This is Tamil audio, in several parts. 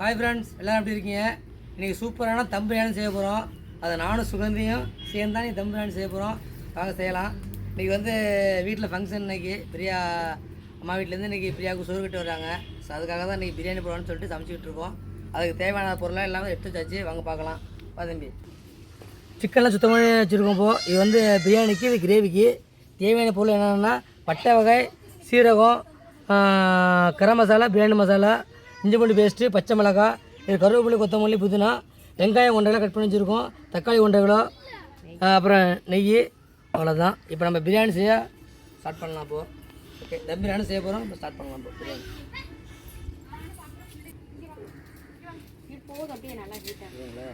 ஹாய் ஃப்ரெண்ட்ஸ் எல்லோரும் எப்படி இருக்கீங்க? இன்றைக்கி சூப்பரான தம்பிரியாணி செய்ய போகிறோம் அதை நானும் சுகந்தியும் சேர்ந்து தான் தம் பிரியாணி செய்ய போகிறோம் வாங்க செய்யலாம். இன்றைக்கி வந்து வீட்டில் ஃபங்க்ஷன் இன்னைக்கு. பிரியா அம்மா வீட்டிலேருந்து இன்றைக்கி பிரியாவுக்கு சோறு கட்டு வராங்க ஸோ அதுக்காக தான் இன்றைக்கி பிரியாணி போடலாம்னு சொல்லிட்டு சமைச்சிக்கிட்டு இருக்கோம். அதுக்கு தேவையான பொருளாக எல்லாமே எடுத்து வச்சாச்சு. வாங்க பார்க்கலாம். வா தம்பி. சிக்கன்லாம் சுத்தம் பண்ணி வச்சுருக்கோம் இப்போ இது வந்து பிரியாணிக்கு இது கிரேவிக்கு தேவையான பொருள் என்னென்னா பட்டை வகை சீரகம் கரம் மசாலா பிரியாணி மசாலா இஞ்சி பூண்டு பேஸ்ட்டு பச்சை மிளகாய் இது கருவேப்பிலை கொத்தமல்லி புதினா வெங்காயம் ஒன்றரை கட் பண்ணி வச்சுருக்கோம். தக்காளி ஒன்றரை கிலோ அப்புறம் நெய் அவ்வளோதான் இப்போ நம்ம பிரியாணி செய்ய ஸ்டார்ட் பண்ணலாம் இப்போ. ஓகே தம் பிரியாணி செய்ய போகிறோம் இப்போ ஸ்டார்ட் பண்ணலாம் இப்போ பிரியாணி. போதும் அப்படியே நல்லா ஹீட்டாக?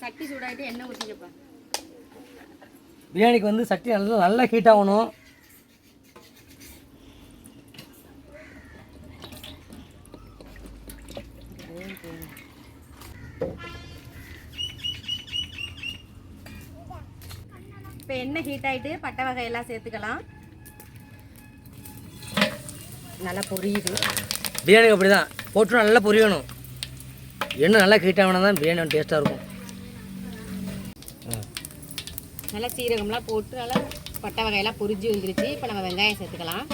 சட்டி சூடாயிட்டு எண்ணெய் ஊற்றிக்கப்பா பிரியாணிக்கு வந்து சட்டி நல்லா நல்லா ஹீட் ஆகணும் இப்போ எண்ணெய் ஹீட் ஆயிட்டு பட்டை வகையெல்லாம் சேர்த்துக்கலாம். நல்லா பொரியுது. பிரியாணிக்கு அப்படி தான் போட்டு நல்லா பொரியணும். எண்ணெய் நல்லா ஹீட் ஆகினா தான் பிரியாணி டேஸ்ட்டாக இருக்கும். நல்லா சீரகம்லாம் போட்டு நல்லா பட்டை வகையெல்லாம் பொரிஞ்சு வந்துருச்சு. இப்போ நம்ம வெங்காயம் சேர்த்துக்கலாம்.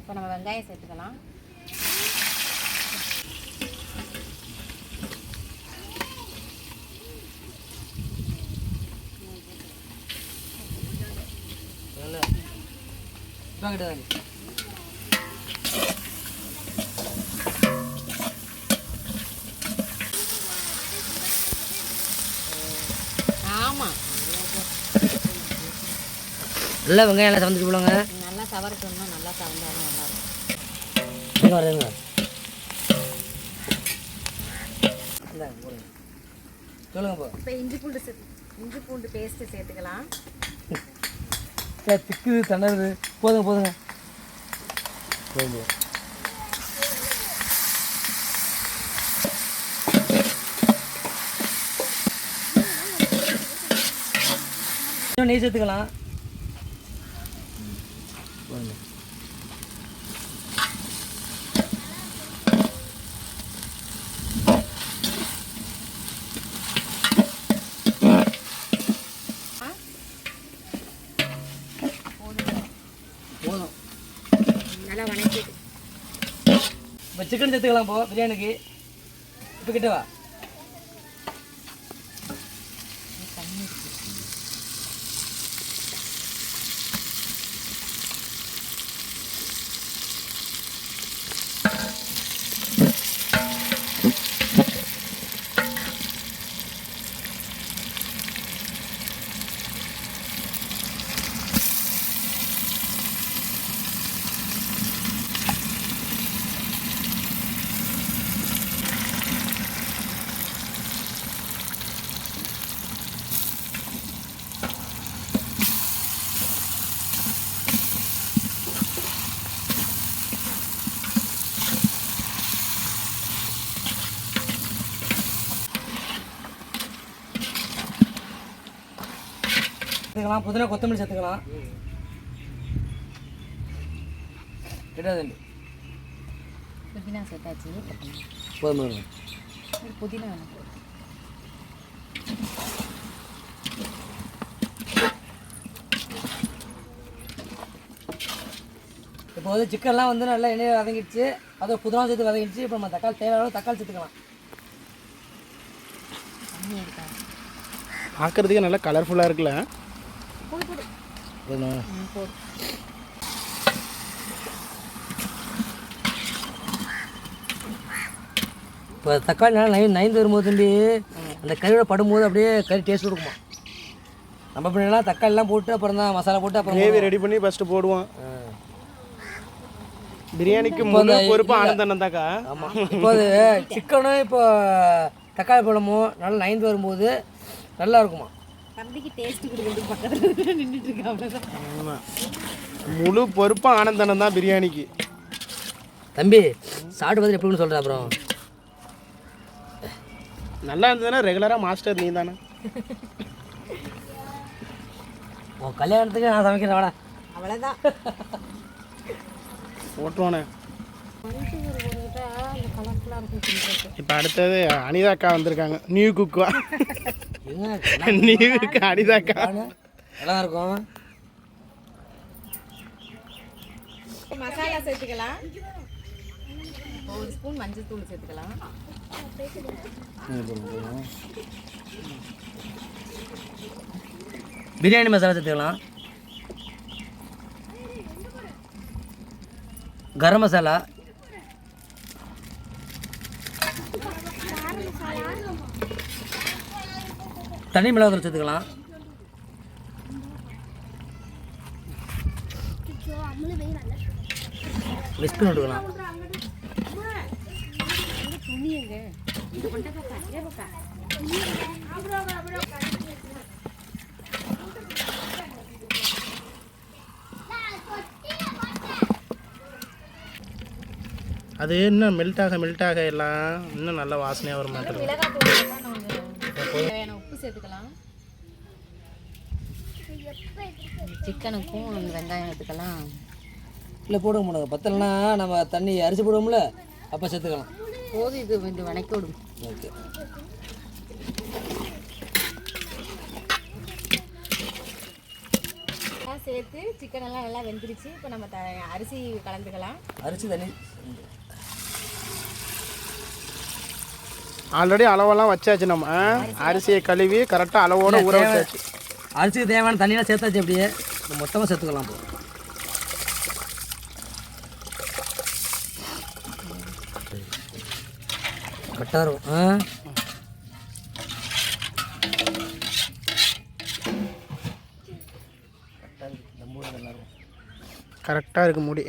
இப்போ நம்ம வெங்காயம் சேர்த்துக்கலாம் நல்லா இதாங்கிட்ட தாங்க ஆமாம் நல்லா வெங்காயம் எல்லாம் சமைச்சு போடுங்க நல்லா சவரட்டோம்னா நல்லா சவந்தாலும் நல்லா இருக்கும். எங்கே வருதுங்க சொல்லுங்க இப்போ இஞ்சி பூண்டு இஞ்சி பூண்டு பேஸ்ட்டு சேர்த்துக்கலாம். ஏ திக்குது தண்டருது போதுங்க போதுங்க. போதும் இன்னும் நெய் சேர்த்துக்கலாம். போதுங்க. போதும் நல்லா வணக்கிட்டு இப்போ சிக்கன் சேர்த்துக்கலாம் போ பிரியாணிக்கு. இப்போ கிட்டவா வா சேர்த்துக்கலாம் புதினா கொத்தமல்லி சேர்த்துக்கலாம். கிட்டாதுண்டு புதினா சேர்த்தாச்சு. போதும்? புதினா வேணும் இப்போ வந்து சிக்கன்லாம் வந்து நல்லா எண்ணெயில் வதங்கிடுச்சு. அதை புதினா சேர்த்து வதங்கிடுச்சு. இப்போ நம்ம தக்காளி தேவையான தக்காளி சேர்த்துக்கலாம். பார்க்கறதுக்கே நல்லா கலர்ஃபுல்லாக இருக்குல்ல போடு போடு போதுமா ம் போடு இப்போ தக்காளி நல்லா நை நைந்து வரும்போது தம்பி அந்த கறியோட படும்போது அப்படியே கறி டேஸ்ட் கொடுக்குமா? நம்ம பின்னாலாம் தக்காளிலாம் போட்டு அப்புறம் தான் மசாலா போட்டு அப்புறம் கிரேவி ரெடி பண்ணி ஃபஸ்ட்டு போடுவோம். பிரியாணிக்கு முழு பொறுப்பு ஆனந்தம் தாக்கா ஆமாம் இப்போ அது சிக்கனும் இப்போ தக்காளி பழமும் நல்லா நைந்து வரும்போது நல்லா இருக்குமா? தம்பிக்கு டேஸ்ட் கொடுக்குறதுக்கு பக்கத்தில் நின்றுட்டு இருக்கா அவ்வளோதான் ஆமாம் முழு பொறுப்பு ஆனந்தனம் தான் பிரியாணிக்கு. தம்பி சாப்பிட்டு பார்த்து எப்படின்னு சொல்கிறேன் அப்புறம் நல்லா இருந்ததுன்னா ரெகுலராக மாஸ்டர் நீ தானே உன் கல்யாணத்துக்கு நான் சமைக்கிறேன் வாடா. அவ்வளோதான் தின்றதுக்கு இப்போ அடுத்தது அனிதாக்கா வந்திருக்காங்க. நியூ குக்குவா ஏங்க நியூக்கு அனிதாக்கா நல்லா இருக்கும் மசாலா சேர்த்துக்கலாம் ஒரு ஸ்பூன் மஞ்சள் தூள் சேர்த்துக்கலாம் பிரியாணி மசாலா சேர்த்துக்கலாம். கரம் மசாலா தனி மிளகாய் சேர்த்துக்கலாம். மிக்ஸ் பண்ணி விட்டுக்கலாம் அது இன்னும் மெல்ட் ஆக மெல்ட் ஆக எல்லாம் இன்னும் நல்ல வாசனையாக வர மாட்டேங்குது சேர்த்துக்கலாம் சிக்கனுக்கும் வெங்காயம் எடுத்துக்கலாம். இல்லை போடுங்க போடுங்க பத்தலைன்னா நம்ம தண்ணி அரிசி போடுவோம்ல அப்போ சேர்த்துக்கலாம். போதும் இது கொஞ்சம் வணக்கி விடும். ஓகே. சேர்த்து சிக்கன் எல்லாம் நல்லா வெந்துருச்சு. இப்போ நம்ம த அரிசி கலந்துக்கலாம். அரிசி தண்ணி. ஆல்ரெடி அளவெல்லாம் வச்சாச்சு நம்ம? அரிசியை கழுவி கரெக்டாக அளவோட ஊற வச்சாச்சு. அரிசிக்கு தேவையான தண்ணியெலாம் சேர்த்தாச்சு அப்படியே. மொத்தமாக சேர்த்துக்கலாம் இப்போ கரெக்டாக இருக்கும். ஆ. கரெக்டாக இருக்கு முடி.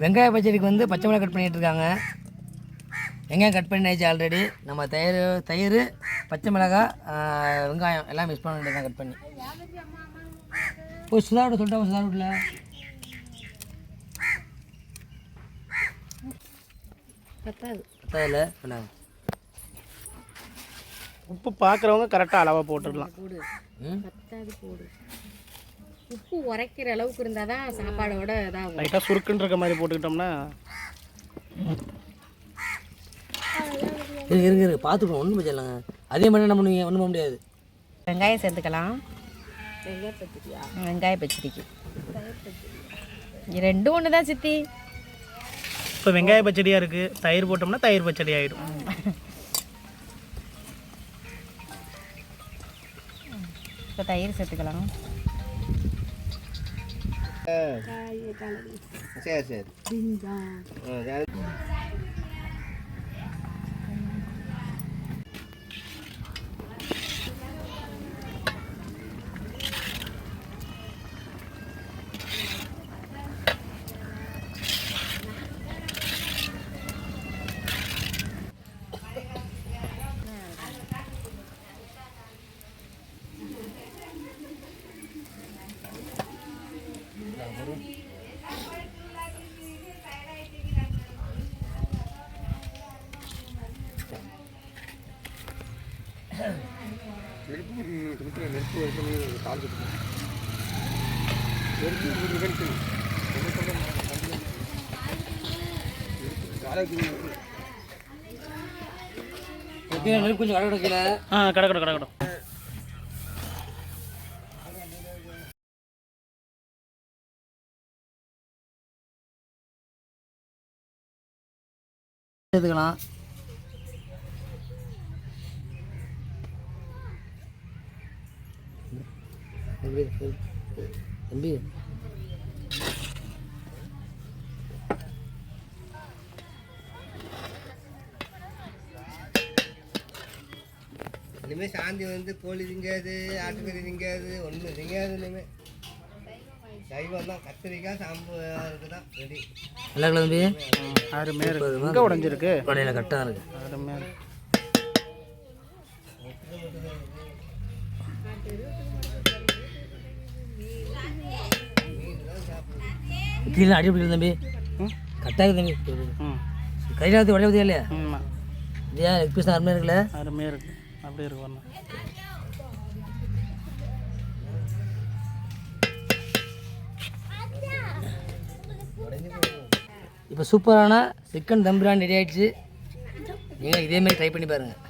வெங்காய பச்சடிக்கு வந்து பச்சை மிளகாய் கட் பண்ணிட்டு இருக்காங்க. வெங்காயம் கட் பண்ணியாச்சு ஆல்ரெடி நம்ம தயிர் தயிர் பச்சை மிளகாய் வெங்காயம் எல்லாம் மிக்ஸ் பண்ண வேண்டியதான் கட் பண்ணி. போய் சுதா விட சொல்லிட்டா சுதா விடல பத்தாது. பத்தாயில்ல பண்ணாங்க உப்பு பார்க்குறவங்க கரெக்டாக அளவாக போட்டுடலாம். போடு. ம்? பத்தாது போடு. உப்பு உரைக்கிற அளவுக்கு இருந்தால் தான் சாப்பாடோட இதாகும். லைட்டாக சுருக்குன்னு இருக்க மாதிரி போட்டுக்கிட்டோம்னா இருங்க இருங்க இருங்க பார்த்துக்கணும் ஒன்றும் பிரச்சனை இல்லைங்க. அதே மாதிரி என்ன பண்ணுவீங்க ஒன்றும் பண்ண முடியாது. வெங்காயம் சேர்த்துக்கலாம். வெங்காய பச்சடிக்கு. ரெண்டும் ஒன்று தான் சித்தி. இப்போ வெங்காய பச்சடியாக இருக்குது தயிர் போட்டோம்னா தயிர் பச்சடி ஆகிடும் இப்போ தயிர் சேர்த்துக்கலாம். சரி சரி. கீழே நெருப்பு கொஞ்சம் கடை கீழே ஆ கிடக்கணும் கிடக்கணும் சேர்த்துக்கலாம் தம்பி இனிமேல் சாந்தி வந்து கோழி திங்காது ஆட்டுக்கறி திங்காது ஒன்றும் திங்காது இனிமேல் சைவம் தான் கத்திரிக்காய் சாம்பாருக்கு தான் ரெடி. நல்லா தம்பி? அருமையாக இருக்குது எங்கே உடஞ்சிருக்கு. கடையில் கரெக்டாக இருக்கு. அருமையாக இருக்கு. கீழே அடி பிடிக்கும் தம்பி. இருக்கு தம்பி. ம். கையில் ஊற்றி உடைய ஊற்றியா இல்லையா? இல்லையா? லெக் பீஸ் அருமையாக இருக்குல்ல? அருமையாக இருக்கு. அப்படியே இருக்கு வரணும் இப்போ சூப்பரான சிக்கன் தம் பிரியாணி ரெடி ஆயிடுச்சு. நீங்கள் இதேமாரி ட்ரை பண்ணி பாருங்கள்